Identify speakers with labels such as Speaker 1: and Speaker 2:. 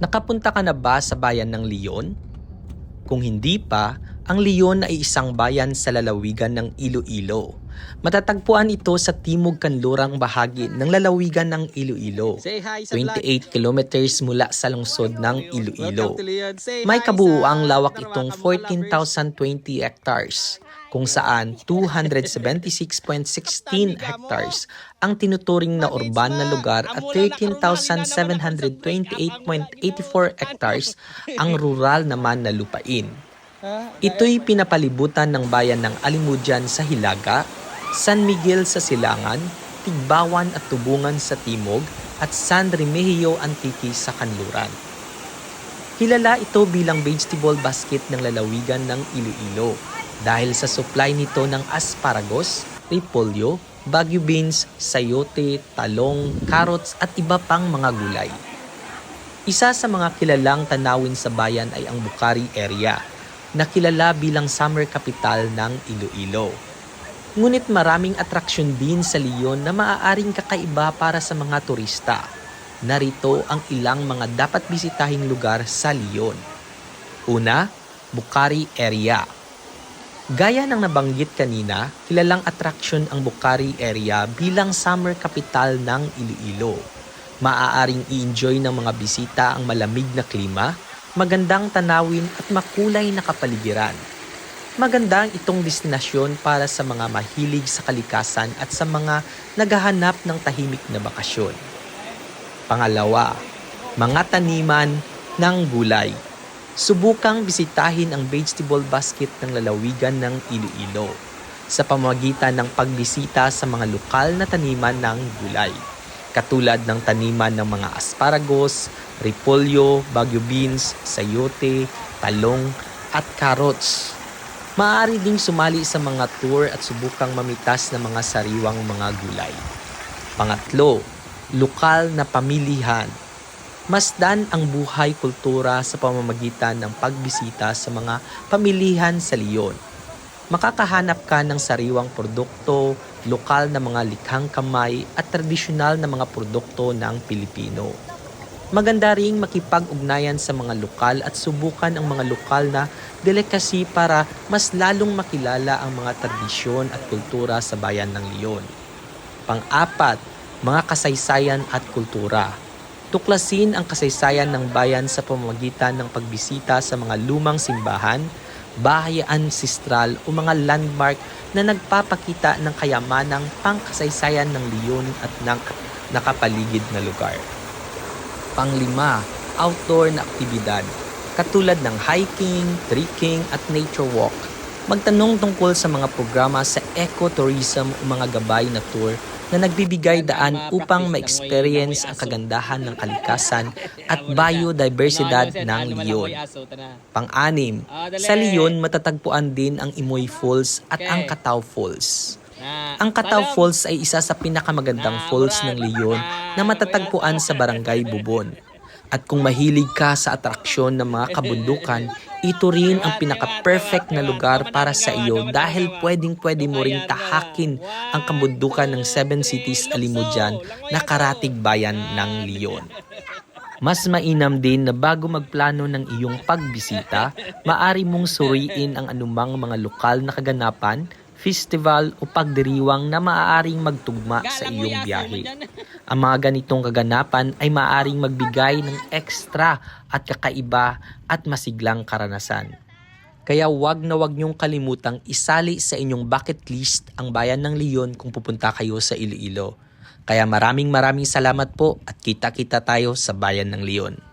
Speaker 1: Nakapunta ka na ba sa bayan ng Leon? Kung hindi pa, ang Leon ay isang bayan sa lalawigan ng Iloilo. Matatagpuan ito sa timog kanlurang bahagi ng lalawigan ng Iloilo. 28 kilometers mula sa lungsod ng Iloilo. May kabuuang lawak itong 14,020 hectares kung saan 276.16 hectares ang tinuturing na urban na lugar at 13,728.84 hectares ang rural naman na lupain. Ito'y pinapalibutan ng bayan ng Alimujan sa Hilaga, San Miguel sa Silangan, Tigbawan at Tubungan sa Timog at San Remigio Antique sa Kanluran. Kilala ito bilang vegetable basket ng lalawigan ng Iloilo dahil sa supply nito ng asparagus, repolyo, bagu beans, sayote, talong, carrots at iba pang mga gulay. Isa sa mga kilalang tanawin sa bayan ay ang Bukari area na kilala bilang summer capital ng Iloilo. Ngunit maraming atraksyon din sa Leon na maaaring kakaiba para sa mga turista. Narito ang ilang mga dapat bisitahing lugar sa Leon. Una, Bukari area. Gaya ng nabanggit kanina, kilalang attraction ang Bukari area bilang summer capital ng Iloilo. Maaaring i-enjoy ng mga bisita ang malamig na klima, magandang tanawin at makulay na kapaligiran. Maganda itong destinasyon para sa mga mahilig sa kalikasan at sa mga naghahanap ng tahimik na bakasyon. Pangalawa, mga taniman ng gulay. Subukang bisitahin ang vegetable basket ng lalawigan ng Iloilo sa pamamagitan ng pagbisita sa mga lokal na taniman ng gulay katulad ng taniman ng mga asparagus, repolyo, bagyo beans, sayote, talong at carrots. Maaari ding sumali sa mga tour at subukang mamitas ng mga sariwang mga gulay. Pangatlo, lokal na pamilihan. Masdan ang buhay kultura sa pamamagitan ng pagbisita sa mga pamilihan sa Leon. Makakahanap ka ng sariwang produkto, lokal na mga likhang kamay at tradisyonal na mga produkto ng Pilipino. Maganda ring makipag-ugnayan sa mga lokal at subukan ang mga lokal na delicacy para mas lalong makilala ang mga tradisyon at kultura sa bayan ng Leon. Pang-apat, mga kasaysayan at kultura. Tuklasin ang kasaysayan ng bayan sa pamamagitan ng pagbisita sa mga lumang simbahan, bahay ancestral o mga landmark na nagpapakita ng kayamanang pangkasaysayan ng Leon at ng nakapaligid na lugar. Panglima, outdoor na aktibidad katulad ng hiking, trekking at nature walk. Magtanong tungkol sa mga programa sa ecotourism o mga gabay na tour na nagbibigay daan upang ma-experience ang kagandahan ng kalikasan at biodiversidad ng Leon. Pang-anim, sa Leon matatagpuan din ang Imoy Falls at ang Kataw Falls. Ang Kataw Falls ay isa sa pinakamagandang falls ng Leon na matatagpuan sa Barangay Bubon. At kung mahilig ka sa atraksyon ng mga kabundukan, ito rin ang pinaka-perfect na lugar para sa iyo dahil pwedeng-pwede mo ring tahakin ang kabundukan ng Seven Cities Alimujan na karatig bayan ng Leon. Mas mainam din na bago magplano ng iyong pagbisita, maari mong suriin ang anumang mga lokal na kaganapan, festival o pagdiriwang na maaaring magtugma sa iyong biyahe. Ang mga ganitong kaganapan ay maaaring magbigay ng ekstra at kakaiba at masiglang karanasan. Kaya wag na wag niyong kalimutang isali sa inyong bucket list ang bayan ng Leon kung pupunta kayo sa Iloilo. Kaya maraming maraming salamat po at kita-kita tayo sa bayan ng Leon.